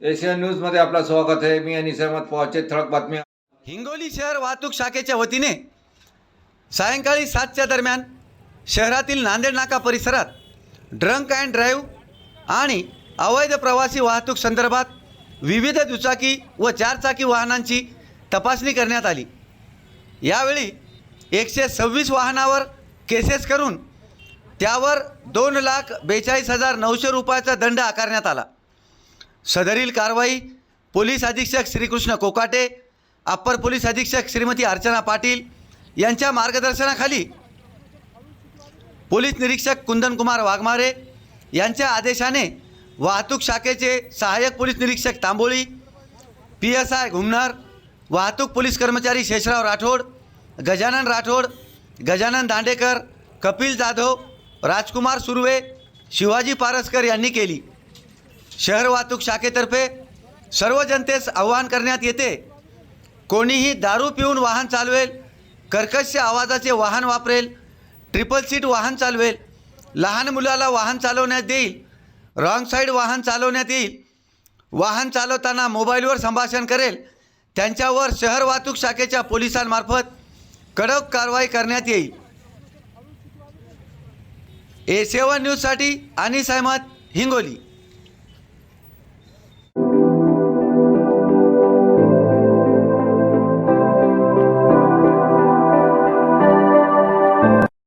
Asian न्यूजमध्ये आपलं स्वागत आहे. मी आणि सहमत पवारचे ठळक बातम्या हिंगोली शहर वाहतूक शाखेच्या वतीने सायंकाळी सातच्या दरम्यान शहरातील नांदेड नाका परिसरात ड्रंक अँड ड्राईव्ह आणि अवैध प्रवासी वाहतूक संदर्भात विविध दुचाकी व चारचाकी वाहनांची तपासणी करण्यात आली. यावेळी एकशे सव्वीस वाहनावर केसेस करून त्यावर दोन लाख बेचाळीस हजार नऊशे रुपयाचा दंड आकारण्यात आला. सदरील कारवाई पोलीस अधीक्षक श्रीकृष्ण कोकाटे अप्पर पोलीस अधीक्षक श्रीमती अर्चना पाटील यांच्या मार्गदर्शनाखाली पोलीस निरीक्षक कुंदनकुमार वाघमारे यांच्या आदेशाने वाहतूक शाखेचे सहाय्यक पोलीस निरीक्षक Tamboli P S I Ghumnar वाहतूक पोलीस कर्मचारी शेषराव राठोड गजानन राठोड गजानन दांडेकर कपिल जाधव राजकुमार सुर्वे शिवाजी पारसकर यांनी केली. शहर वाहतूक शाखेतर्फे सर्व जनतेस आवाहन करण्यात येते. कोणीही दारू पिऊन वाहन चालवेल कर्कश आवाजाचे वाहन वापरेल ट्रिपल सीट वाहन चालवेल लहान मुलाला वाहन चालवण्यात येईल रॉंग साईड वाहन चालवण्यात येईल वाहन चालवताना मोबाईलवर संभाषण करेल त्यांच्यावर शहर वाहतूक शाखेच्या पोलिसांमार्फत कडक कारवाई करण्यात येईल. ए सेवन न्यूजसाठी अनिस अहमद हिंगोली.